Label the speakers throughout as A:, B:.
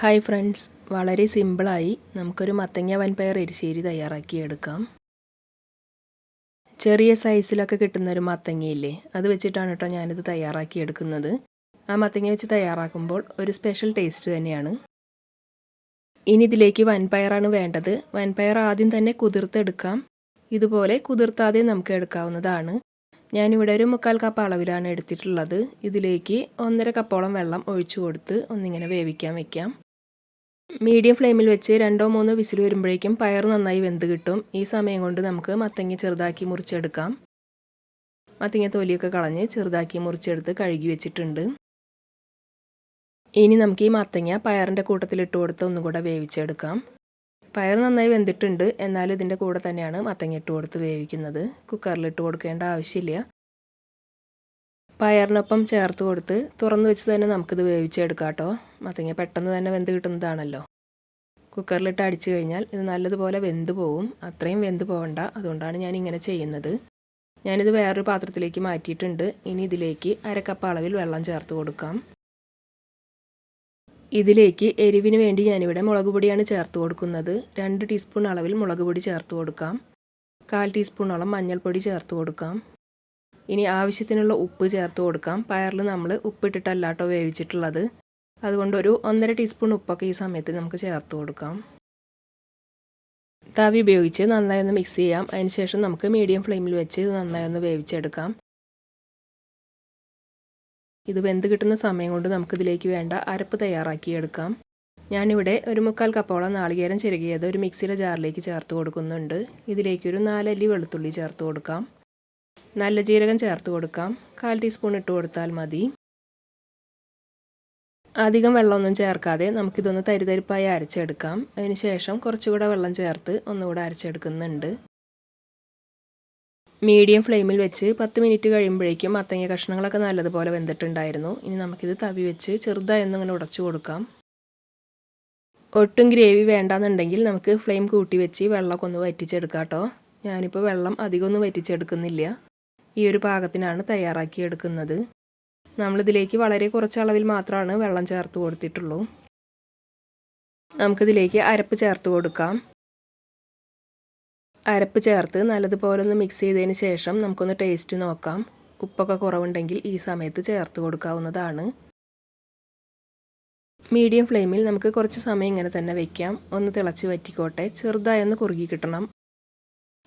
A: Hi friends. വളരെ സിമ്പിളായി നമുക്കൊരു മത്തങ്ങ വൻപയർ എരിശ്ശേരി തയ്യാറാക്കിയെടുക്കാം ചെറിയ സൈസിലൊക്കെ കിട്ടുന്ന ഒരു മത്തങ്ങയില്ലേ അത് വെച്ചിട്ടാണ് കേട്ടോ ഞാനിത് തയ്യാറാക്കിയെടുക്കുന്നത് ആ മത്തങ്ങ വെച്ച് തയ്യാറാക്കുമ്പോൾ ഒരു സ്പെഷ്യൽ ടേസ്റ്റ് തന്നെയാണ്. ഇനി ഇതിലേക്ക് വൻപയറാണ് വേണ്ടത്. വൻപയർ ആദ്യം തന്നെ കുതിർത്തെടുക്കാം. ഇതുപോലെ കുതിർത്താതെ നമുക്ക് എടുക്കാവുന്നതാണ്. ഞാനിവിടെ ഒരു മുക്കാൽ കപ്പ് അളവിലാണ് എടുത്തിട്ടുള്ളത്. ഇതിലേക്ക് ഒന്നര കപ്പോളം വെള്ളം ഒഴിച്ചു കൊടുത്ത് ഒന്നിങ്ങനെ വേവിക്കാൻ വെക്കാം. മീഡിയം ഫ്ലെയിമിൽ വെച്ച് രണ്ടോ മൂന്നോ വിസിൽ വരുമ്പോഴേക്കും പയർ നന്നായി വെന്ത് കിട്ടും. ഈ സമയം കൊണ്ട് നമുക്ക് മത്തങ്ങ ചെറുതാക്കി മുറിച്ചെടുക്കാം. മത്തങ്ങ തൊലിയൊക്കെ കളഞ്ഞ് ചെറുതാക്കി മുറിച്ചെടുത്ത് കഴുകി വെച്ചിട്ടുണ്ട്. ഇനി നമുക്ക് ഈ മത്തങ്ങ പയറിന്റെ കൂട്ടത്തിലിട്ട് കൊടുത്ത് ഒന്നും കൂടെ വേവിച്ചെടുക്കാം. പയർ നന്നായി വെന്തിട്ടുണ്ട്. എന്നാൽ ഇതിന്റെ കൂടെ തന്നെയാണ് മത്തങ്ങ ഇട്ട് കൊടുത്ത് വേവിക്കുന്നത്. കുക്കറിലിട്ട് കൊടുക്കേണ്ട ആവശ്യമില്ല. പയറിനൊപ്പം ചേർത്ത് കൊടുത്ത് തുറന്നു വെച്ച് തന്നെ നമുക്കിത് വേവിച്ചെടുക്കാം കേട്ടോ. മത്തങ്ങ പെട്ടെന്ന് തന്നെ വെന്ത് കിട്ടുന്നതാണല്ലോ. കുക്കറിലിട്ട് അടിച്ചു കഴിഞ്ഞാൽ ഇത് നല്ലതുപോലെ വെന്ത് പോവും. അത്രയും വെന്ത് പോകണ്ട അതുകൊണ്ടാണ് ഞാൻ ഇങ്ങനെ ചെയ്യുന്നത്. ഞാനിത് വേറൊരു പാത്രത്തിലേക്ക് മാറ്റിയിട്ടുണ്ട്. ഇനി ഇതിലേക്ക് അരക്കപ്പ് അളവിൽ വെള്ളം ചേർത്ത് കൊടുക്കാം. ഇതിലേക്ക് എരിവിന് വേണ്ടി ഞാനിവിടെ മുളക് പൊടിയാണ് ചേർത്ത് കൊടുക്കുന്നത്. രണ്ട് ടീസ്പൂൺ അളവിൽ മുളക് പൊടി ചേർത്ത് കൊടുക്കാം. കാൽ ടീസ്പൂണോളം മഞ്ഞൾപ്പൊടി ചേർത്ത് കൊടുക്കാം. ഇനി ആവശ്യത്തിനുള്ള ഉപ്പ് ചേർത്ത് കൊടുക്കാം. പയറിൽ നമ്മൾ ഉപ്പിട്ടിട്ടല്ലാട്ടോ വേവിച്ചിട്ടുള്ളത്. അതുകൊണ്ട് ഒരു ഒന്നര ടീസ്പൂൺ ഉപ്പൊക്കെ ഈ സമയത്ത് നമുക്ക് ചേർത്ത് കൊടുക്കാം. തവി ഉപയോഗിച്ച് നന്നായി ഒന്ന് മിക്സ് ചെയ്യാം. അതിനുശേഷം നമുക്ക് മീഡിയം ഫ്ലെയിമിൽ വെച്ച് നന്നായി ഒന്ന് വേവിച്ചെടുക്കാം. ഇത് വെന്ത് കിട്ടുന്ന സമയം കൊണ്ട് നമുക്കിതിലേക്ക് വേണ്ട അരപ്പ് തയ്യാറാക്കിയെടുക്കാം. ഞാനിവിടെ ഒരു മുക്കാൽ കപ്പോളം നാളികേരം ചെരുകിയത് ഒരു മിക്സിയുടെ ജാറിലേക്ക് ചേർത്ത് കൊടുക്കുന്നുണ്ട്. ഇതിലേക്കൊരു നാലല്ലി വെളുത്തുള്ളി ചേർത്ത് കൊടുക്കാം. നല്ല ജീരകം ചേർത്ത് കൊടുക്കാം. കാൽ ടീസ്പൂൺ ഇട്ട് കൊടുത്താൽ മതി. അധികം വെള്ളമൊന്നും ചേർക്കാതെ നമുക്കിതൊന്ന് തരിതരിപ്പായി അരച്ചെടുക്കാം. അതിനുശേഷം കുറച്ചുകൂടെ വെള്ളം ചേർത്ത് ഒന്നുകൂടെ അരച്ചെടുക്കുന്നുണ്ട്. മീഡിയം ഫ്ലെയിമിൽ വെച്ച് പത്ത് മിനിറ്റ് കഴിയുമ്പോഴേക്കും മത്തങ്ങ കഷ്ണങ്ങളൊക്കെ നല്ലതുപോലെ വെന്തിട്ടുണ്ടായിരുന്നു. ഇനി നമുക്കിത് തവി വെച്ച് ചെറുതായി ഒന്നിങ്ങനെ ഉടച്ചു കൊടുക്കാം. ഒട്ടും ഗ്രേവി വേണ്ടാന്നുണ്ടെങ്കിൽ നമുക്ക് ഫ്ലെയിം കൂട്ടി വെച്ച് വെള്ളമൊക്കെ ഒന്ന് വറ്റിച്ചെടുക്കാം കേട്ടോ. ഞാനിപ്പോൾ വെള്ളം അധികമൊന്നും വറ്റിച്ചെടുക്കുന്നില്ല. ഈ ഒരു പാകത്തിനാണ് തയ്യാറാക്കി എടുക്കുന്നത് നമ്മളിതിലേക്ക് വളരെ കുറച്ച് അളവിൽ മാത്രമാണ് വെള്ളം ചേർത്ത് കൊടുത്തിട്ടുള്ളൂ. നമുക്കിതിലേക്ക് അരപ്പ് ചേർത്ത് കൊടുക്കാം. അരപ്പ് ചേർത്ത് നല്ലതുപോലെ ഒന്ന് മിക്സ് ചെയ്തതിന് ശേഷം നമുക്കൊന്ന് ടേസ്റ്റ് നോക്കാം. ഉപ്പൊക്കെ കുറവുണ്ടെങ്കിൽ ഈ സമയത്ത് ചേർത്ത് കൊടുക്കാവുന്നതാണ്. മീഡിയം ഫ്ലെയിമിൽ നമുക്ക് കുറച്ച് സമയം ഇങ്ങനെ തന്നെ വെക്കാം. ഒന്ന് തിളച്ച് വറ്റിക്കോട്ടെ. ചെറുതായൊന്ന് കുറുകി കിട്ടണം.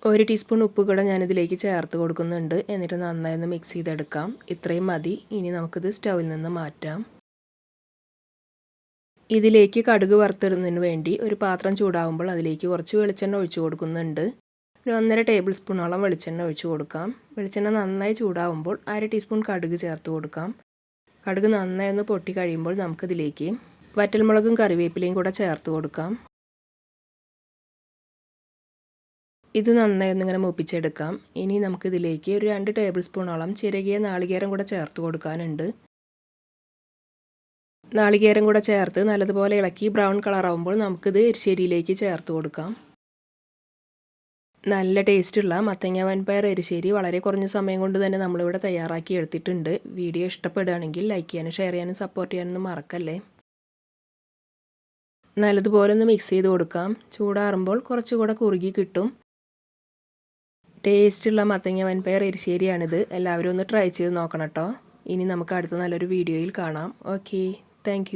A: ഒരു ടീസ്പൂൺ ഉപ്പ് കൂടെ ഞാനിതിലേക്ക് ചേർത്ത് കൊടുക്കുന്നുണ്ട്. എന്നിട്ട് നന്നായി ഒന്ന് മിക്സ് ചെയ്തെടുക്കാം. ഇത്രയും മതി. ഇനി നമുക്കിത് സ്റ്റൗവിൽ നിന്ന് മാറ്റാം. ഇതിലേക്ക് കടുക് വറുത്തിടുന്നതിന് വേണ്ടി ഒരു പാത്രം ചൂടാവുമ്പോൾ അതിലേക്ക് കുറച്ച് വെളിച്ചെണ്ണ ഒഴിച്ചു കൊടുക്കുന്നുണ്ട്. ഒരു ഒന്നര ടേബിൾ സ്പൂണോളം വെളിച്ചെണ്ണ ഒഴിച്ചു കൊടുക്കാം. വെളിച്ചെണ്ണ നന്നായി ചൂടാവുമ്പോൾ അര ടീസ്പൂൺ കടുക് ചേർത്ത് കൊടുക്കാം. കടുക് നന്നായി ഒന്ന് പൊട്ടി കഴിയുമ്പോൾ നമുക്കിതിലേക്ക് വറ്റൽമുളകും കറിവേപ്പിലയും കൂടെ ചേർത്ത് കൊടുക്കാം. ഇത് നന്നായി ഒന്നിങ്ങനെ മുപ്പിച്ചെടുക്കാം. ഇനി നമുക്കിതിലേക്ക് ഒരു രണ്ട് ടേബിൾ സ്പൂണോളം ചിരകിയ നാളികേരം കൂടെ ചേർത്ത് കൊടുക്കാനുണ്ട്. നാളികേരം കൂടെ ചേർത്ത് നല്ലതുപോലെ ഇളക്കി ബ്രൗൺ കളറാവുമ്പോൾ നമുക്കിത് എരിശ്ശേരിയിലേക്ക് ചേർത്ത് കൊടുക്കാം. നല്ല ടേസ്റ്റുള്ള മത്തങ്ങ വൻപയർ എരിശ്ശേരി വളരെ കുറഞ്ഞ സമയം കൊണ്ട് തന്നെ നമ്മളിവിടെ തയ്യാറാക്കി എടുത്തിട്ടുണ്ട്. വീഡിയോ ഇഷ്ടപ്പെടുകയാണെങ്കിൽ ലൈക്ക് ചെയ്യാനും ഷെയർ ചെയ്യാനും സപ്പോർട്ട് ചെയ്യാനൊന്നും മറക്കല്ലേ? നല്ലതുപോലെ ഒന്ന് മിക്സ് ചെയ്ത് കൊടുക്കാം. ചൂടാറുമ്പോൾ കുറച്ചുകൂടെ കുറുകി കിട്ടും. ടേസ്റ്റുള്ള മത്തങ്ങ വൻപയർ എരിശ്ശേരിയാണിത്. എല്ലാവരും ഒന്ന് ട്രൈ ചെയ്ത് നോക്കണം കേട്ടോ ഇനി നമുക്ക് അടുത്ത നല്ലൊരു വീഡിയോയിൽ കാണാം. Okay thank